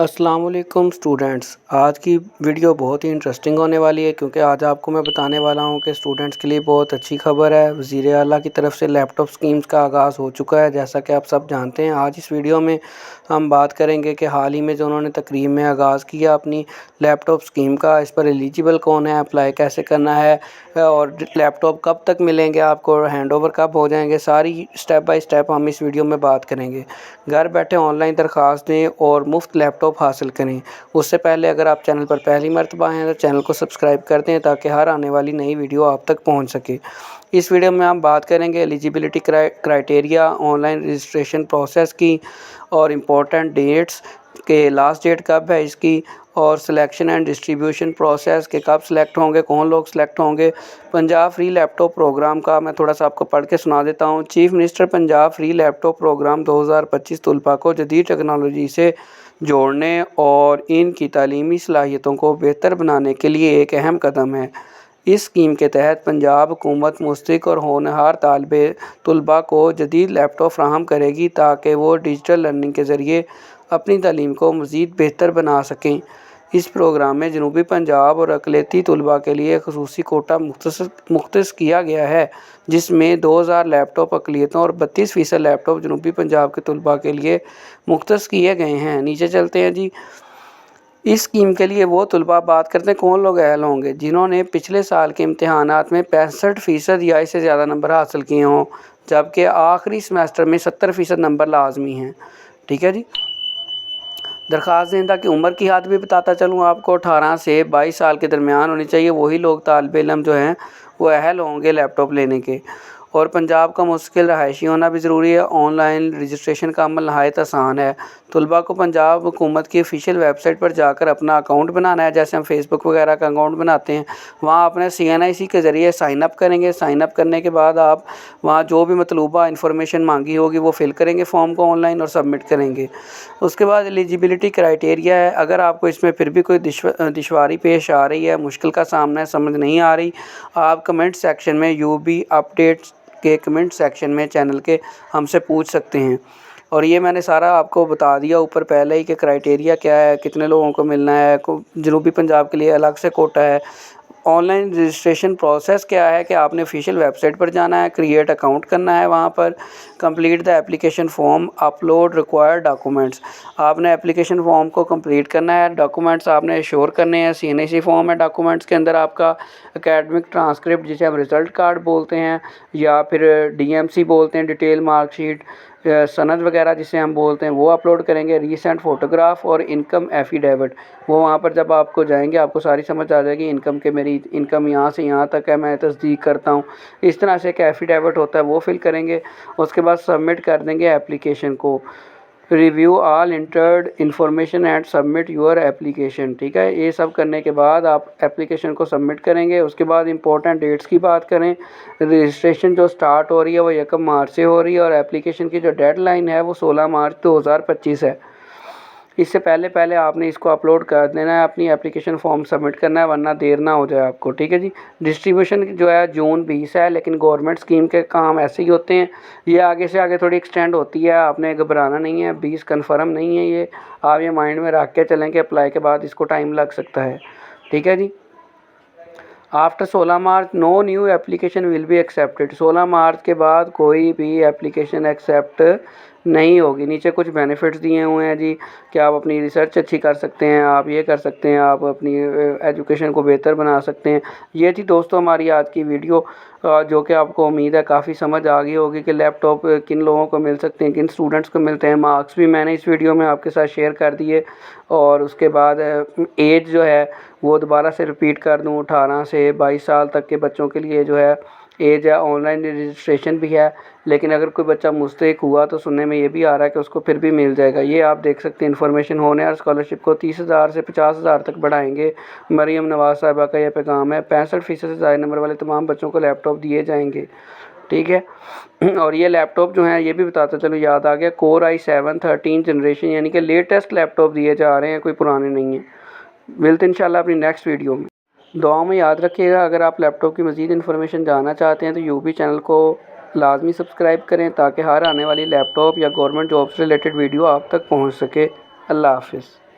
السلام علیکم اسٹوڈنٹس آج کی ویڈیو بہت ہی انٹرسٹنگ ہونے والی ہے کیونکہ آج آپ کو میں بتانے والا ہوں کہ اسٹوڈنٹس کے لیے بہت اچھی خبر ہے۔ وزیر اعلیٰ کی طرف سے لیپ ٹاپ اسکیمس کا آغاز ہو چکا ہے۔ جیسا کہ آپ سب جانتے ہیں، آج اس ویڈیو میں ہم بات کریں گے کہ حال ہی میں جو انہوں نے تقریب میں آغاز کیا اپنی لیپ ٹاپ اسکیم کا، اس پر ایلیجیبل کون ہے اپلائی کیسے کرنا ہے، اور لیپ ٹاپ کب تک ملیں گے، آپ کو ہینڈ اوور کب ہو جائیں گے، ساری اسٹیپ بائی اسٹیپ ہم اس ویڈیو میں بات کریں گے۔ گھر بیٹھے آن لائن درخواست دیں اور مفت لیپ ٹاپ حاصل کریں۔ اس سے پہلے اگر آپ چینل پر پہلی مرتبہ ہیں تو چینل کو سبسکرائب کر دیں تاکہ ہر آنے والی نئی ویڈیو آپ تک پہنچ سکے۔ اس ویڈیو میں ہم بات کریں گے eligibility criteria online registration process کی اور امپورٹنٹ ڈیٹس کہ لاسٹ ڈیٹ کب ہے اس کی اور سلیکشن اینڈ ڈسٹریبیوشن پروسیس کہ کب سلیکٹ ہوں گے، کون لوگ سلیکٹ ہوں گے۔ Punjab free laptop program کا میں تھوڑا سا آپ کو پڑھ کے سنا دیتا ہوں۔ Chief minister Punjab free laptop program دو ہزار پچیس طلباء کو جدید ٹیکنالوجی سے جوڑنے اور ان کی تعلیمی صلاحیتوں کو بہتر بنانے کے لیے ایک اہم قدم ہے۔ اس اسکیم کے تحت پنجاب حکومت مستق اور ہونہار طالب طلباء کو جدید لیپ ٹاپ فراہم کرے گی تاکہ وہ ڈیجیٹل لرننگ کے ذریعے اپنی تعلیم کو مزید بہتر بنا سکیں۔ اس پروگرام میں جنوبی پنجاب اور اقلیتی طلباء کے لیے خصوصی کوٹا مختص کیا گیا ہے، جس میں دو ہزار لیپ ٹاپ اقلیتوں اور بتیس فیصد لیپ ٹاپ جنوبی پنجاب کے طلباء کے لیے مختص کیے گئے ہیں۔ نیچے چلتے ہیں جی۔ اس اسکیم کے لیے وہ طلباء بات کرتے ہیں، کون لوگ اہل ہوں گے؟ جنہوں نے پچھلے سال کے امتحانات میں پینسٹھ فیصد یا اس سے زیادہ نمبر حاصل کیے ہوں، جبکہ آخری سمیسٹر میں ستر فیصد نمبر لازمی ہیں۔ ٹھیک ہے جی؟ درخواست دہندہ کی عمر کی حد بھی بتاتا چلوں آپ کو اٹھارہ سے بائیس سال کے درمیان ہونی چاہیے، وہی لوگ طالب علم جو ہیں، وہ اہل ہوں گے لیپ ٹاپ لینے کے۔ اور پنجاب کا مشکل رہائشی ہونا بھی ضروری ہے۔ آن لائن رجسٹریشن کا عمل نہایت آسان ہے۔ طلباء کو پنجاب حکومت کی آفیشیل ویب سائٹ پر جا کر اپنا اکاؤنٹ بنانا ہے۔ جیسے ہم فیس بک وغیرہ کا اکاؤنٹ بناتے ہیں، وہاں اپنے سی این آئی سی کے ذریعے سائن اپ کریں گے۔ سائن اپ کرنے کے بعد آپ وہاں جو بھی مطلوبہ انفارمیشن مانگی ہوگی، وہ فل کریں گے فارم کو آن لائن اور سبمٹ کریں گے۔ اس کے بعد ایلیجیبلٹی کرائٹیریا ہے۔ اگر آپ کو اس میں پھر بھی کوئی دشواری پیش آ رہی ہے، مشکل کا سامنا ہے، سمجھ نہیں آ رہی، آپ کمنٹ سیکشن میں یو بی اپڈیٹس کے کمنٹ سیکشن میں چینل کے ہم سے پوچھ سکتے ہیں۔ اور یہ میں نے سارا آپ کو بتا دیا اوپر پہلے ہی کہ کرائٹیریا کیا ہے، کتنے لوگوں کو ملنا ہے جنوبی پنجاب کے لیے الگ سے کوٹا ہے۔ آن لائن رجسٹریشن پروسیس کیا ہے کہ آپ نے آفیشیل ویب سائٹ پر جانا ہے کریٹ اکاؤنٹ کرنا ہے وہاں پر complete the application form upload required documents آپ نے اپلیکیشن فارم کو کمپلیٹ کرنا ہے ڈاکومنٹس آپ نے شور کرنے ہیں C N I C form ہے ڈاکومنٹس کے اندر آپ کا اکیڈمک ٹرانسکرپٹ جسے ہم رزلٹ کارڈ بولتے ہیں، یا پھر ڈی ایم سی بولتے ہیں ڈیٹیل مارک شیٹ سند وغیرہ جسے ہم بولتے ہیں، وہ اپلوڈ کریں گے ریسنٹ فوٹوگراف اور انکم ایفیڈیوٹ وہ وہاں پر جب آپ کو جائیں گے، آپ کو ساری سمجھ آ جائے گی انکم کے میری انکم یہاں سے یہاں تک ہے، میں تصدیق کرتا ہوں۔ اس طرح سے ایک ایفیڈیوٹ ہوتا ہے، وہ فل کریں گے، اس کے بعد سبمٹ کر دیں گے اپلیکیشن کو۔ Review all entered information and submit your application ٹھیک ہے؟ یہ سب کرنے کے بعد آپ اپلیکیشن کو سبمٹ کریں گے، اس کے بعد امپورٹنٹ ڈیٹس کی بات کریں۔ رجسٹریشن جو سٹارٹ ہو رہی ہے، وہ یکم مارچ سے ہو رہی ہے اور اپلیکیشن کی جو ڈیڈ لائن ہے، وہ سولہ مارچ دو ہزار پچیس ہے۔ اس سے پہلے پہلے آپ نے اس کو اپلوڈ کر دینا ہے، اپنی اپلیکیشن فارم سبمٹ کرنا ہے، ورنہ دیر نہ ہو جائے آپ کو، ٹھیک ہے جی؟ ڈسٹریبیوشن جو ہے جون بیس ہے، لیکن گورنمنٹ اسکیم کے کام ایسے ہی ہوتے ہیں۔ یہ آگے سے آگے تھوڑی ایکسٹینڈ ہوتی ہے، آپ نے گھبرانا نہیں ہے، بیس کنفرم نہیں ہے یہ۔ آپ یہ مائنڈ میں رکھ کے چلیں کہ اپلائی کے بعد اس کو ٹائم لگ سکتا ہے۔ ٹھیک ہے جی؟ آفٹر سولہ March no new application will be accepted سولہ مارچ کے بعد کوئی بھی اپلیکیشن ایکسیپٹ نہیں ہوگی۔ نیچے کچھ بینیفٹس دیے ہوئے ہیں جی۔ کہ آپ اپنی ریسرچ اچھی کر سکتے ہیں؟ آپ یہ کر سکتے ہیں، آپ اپنی ایجوکیشن کو بہتر بنا سکتے ہیں۔ یہ تھی دوستوں ہماری آج کی ویڈیو جو کہ آپ کو امید ہے کافی سمجھ آ گئی ہوگی کہ لیپ ٹاپ کن لوگوں کو مل سکتے ہیں، کن اسٹوڈنٹس کو ملتے ہیں۔ مارکس بھی میں نے اس ویڈیو میں آپ کے ساتھ شیئر کر دیے۔ اور اس کے بعد ایج جو ہے وہ دوبارہ سے رپیٹ کر دوں، اٹھارہ سے بائیس سال تک کے بچوں کے لیے جو ہے ایج ہے آن لائن رجسٹریشن بھی ہے، لیکن اگر کوئی بچہ مستحق ہوا تو سننے میں یہ بھی آ رہا ہے کہ اس کو پھر بھی مل جائے گا۔ یہ آپ دیکھ سکتے ہیں انفارمیشن ہونے اور اسکالرشپ کو تیس ہزار سے پچاس ہزار تک بڑھائیں گے۔ مریم نواز صاحبہ کا یہ پیغام ہے، پینسٹھ فیصد سے زائد نمبر والے تمام بچوں کو لیپ ٹاپ دیے جائیں گے۔ ٹھیک ہے؟ اور یہ لیپ ٹاپ جو ہیں، یہ بھی بتاتا چلو یاد آ گیا core I seven thirteen generation یعنی کہ لیٹسٹ لیپ ٹاپ دیے جا رہے ہیں، کوئی پرانے نہیں ہیں۔ ملتے ان شاء اللہ اپنی نیکسٹ ویڈیو میں۔ دعاؤں میں یاد رکھیے گا، اگر آپ لیپ ٹاپ کی مزید انفارمیشن جاننا چاہتے ہیں تو یو بی چینل کو لازمی سبسکرائب کریں تاکہ ہر آنے والی لیپ ٹاپ یا گورنمنٹ جاب سے ریلیٹڈ ویڈیو آپ تک پہنچ سکے۔ اللہ حافظ۔